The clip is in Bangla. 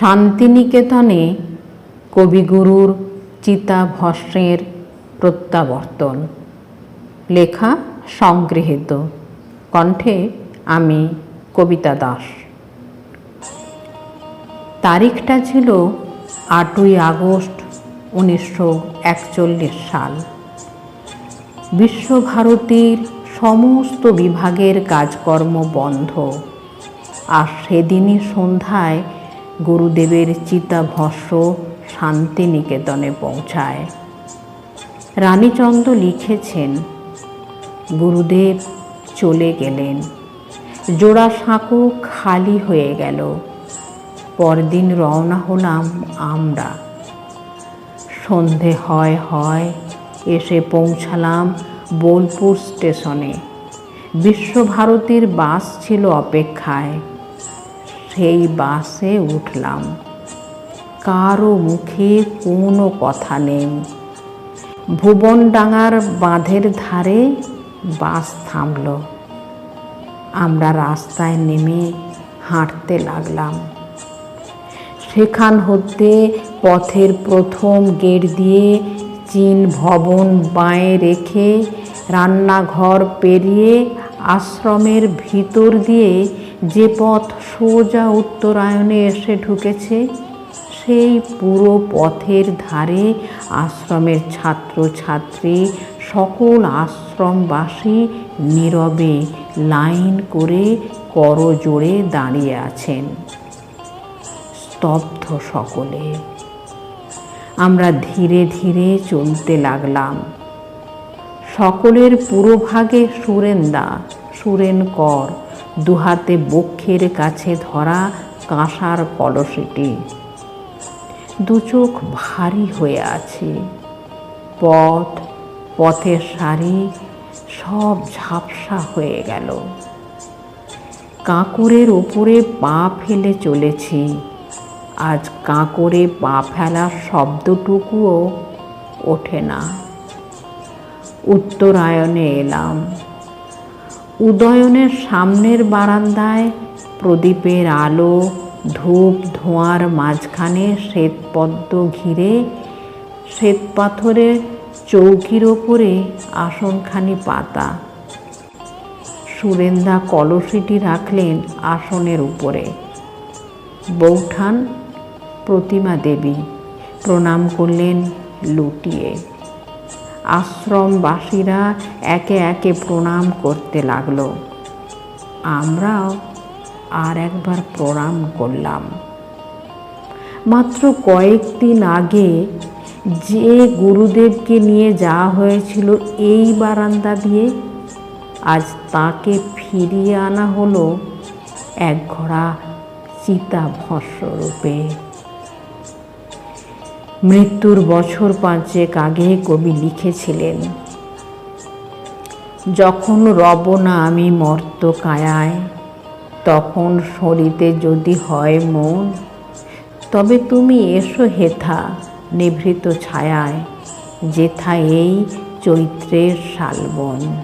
শান্তিনিকেতনে কবিগুরুর চিতা চিতাভস্মের প্রত্যাবর্তন। লেখা সংগৃহীত। কণ্ঠে আমি কবিতা দাস। তারিখটা ছিল আটই আগস্ট উনিশশো একচল্লিশ সাল। বিশ্বভারতীর সমস্ত বিভাগের কাজকর্ম বন্ধ। আর সেদিনই সন্ধ্যায় গুরুদেবের চিতাভস্য শান্তিনিকেতনে পৌঁছায়। রানীচন্দ্র লিখেছেন, গুরুদেব চলে গেলেন। জোড়া সাঁকো খালি হয়ে গেল। পরদিন রওনা হলাম আমরা। সন্ধে হয় হয় এসে পৌঁছালাম বোলপুর স্টেশনে। বিশ্বভারতীর বাস ছিল অপেক্ষায়। সেই বাসে উঠলাম। কারও মুখে কোনো কথা নেই। ভুবনডাঙ্গার বাঁধের ধারে বাস থামল। আমরা রাস্তায় নেমে হাঁটতে লাগলাম। সেখান হতে পথের প্রথম গেট দিয়ে চীন ভবন বাঁয়ে রেখে রান্নাঘর পেরিয়ে আশ্রমের ভিতর দিয়ে যে পথ সোজা উত্তরায়ণে এসে ঢুকেছে, সেই পুরো পথের ধারে আশ্রমের ছাত্রছাত্রী, সকল আশ্রমবাসী নীরবে লাইন করে করজোড়ে দাঁড়িয়ে আছেন। স্তব্ধ সকলে। আমরা ধীরে ধীরে চলতে লাগলাম। সকলের পুরোভাগে সুরেন্দা, সুরেন কর, দুহাতে বক্ষের কাছে ধরা কাঁসার কলসিটি। দু চোখ ভারী হয়ে আছে। পথ, পথের সারি, সব ঝাপসা হয়ে গেল। কাঁকড়ের ওপরে পা ফেলে চলেছি। আজ কাঁকড়ে পা ফেলার শব্দটুকুও ওঠে না। উত্তরায়ণে এলাম। উদয়নের সামনের বারান্দায় প্রদীপের আলো, ধূপ ধোঁয়ার মাঝখানে শ্বেতপদ্ম ঘিরে শ্বেতপাথরের চৌকির ওপরে আসনখানি পাতা। সুরেন্দা কলসিটি রাখলেন আসনের উপরে। বৌঠান প্রতিমা দেবী প্রণাম করলেন লুটিয়ে। আশ্রমবাসীরা একে একে প্রণাম করতে লাগল। আমরাও আর একবার প্রণাম করলাম। মাত্র কয়েকদিন আগে যে গুরুদেবকে নিয়ে যাওয়া হয়েছিল এই বারান্দা দিয়ে, আজ তাকে ফিরিয়ে আনা হলো এক ঘোড়া চিতা ভস্যরূপে মৃত্যুর বছর পাঁচেক আগে কবি লিখেছিলেন। যখন রব না আমি মর্ত কায়ায়, তখন সরিতে যদি হয় মন, তবে তুমি এসো হেথা নিভৃত ছায়ায়, যেথা এই চৈত্রের শালবন।